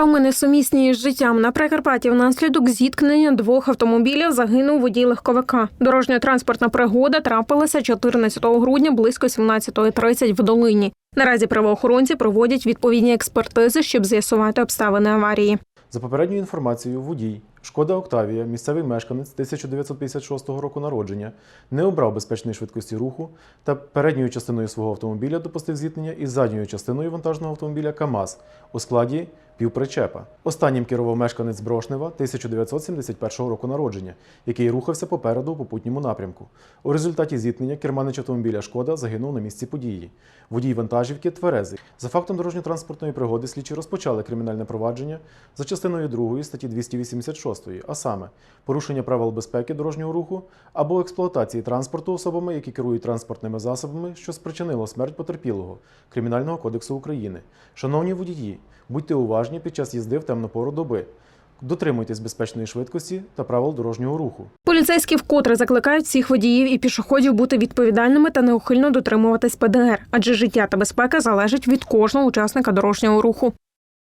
Травми несумісні із життям на Прикарпатті внаслідок зіткнення двох автомобілів загинув водій легковика. Дорожньо-транспортна пригода трапилася 14 грудня близько 17.30 в Долині. Наразі правоохоронці проводять відповідні експертизи, щоб з'ясувати обставини аварії. За попередньою інформацією, водій Шкода Октавія, місцевий мешканець 1956 року народження, не обрав безпечної швидкості руху та передньою частиною свого автомобіля допустив зіткнення із задньою частиною вантажного автомобіля КАМАЗ у складі півпричепа. Останнім керував мешканець Брошнева 1971 року народження, який рухався попереду у попутньому напрямку. У результаті зіткнення керманич автомобіля Шкода загинув на місці події. Водій вантажівки тверезий. За фактом дорожньо-транспортної пригоди слідчі розпочали кримінальне провадження за частиною 2 статті 286, а саме порушення правил безпеки дорожнього руху або експлуатації транспорту особами, які керують транспортними засобами, що спричинило смерть потерпілого Кримінального кодексу України. Шановні водії, будьте уважні під час їзди в темну пору доби. Дотримуйтесь безпечної швидкості та правил дорожнього руху. Поліцейські вкотре закликають всіх водіїв і пішоходів бути відповідальними та неухильно дотримуватись ПДР, адже життя та безпека залежать від кожного учасника дорожнього руху.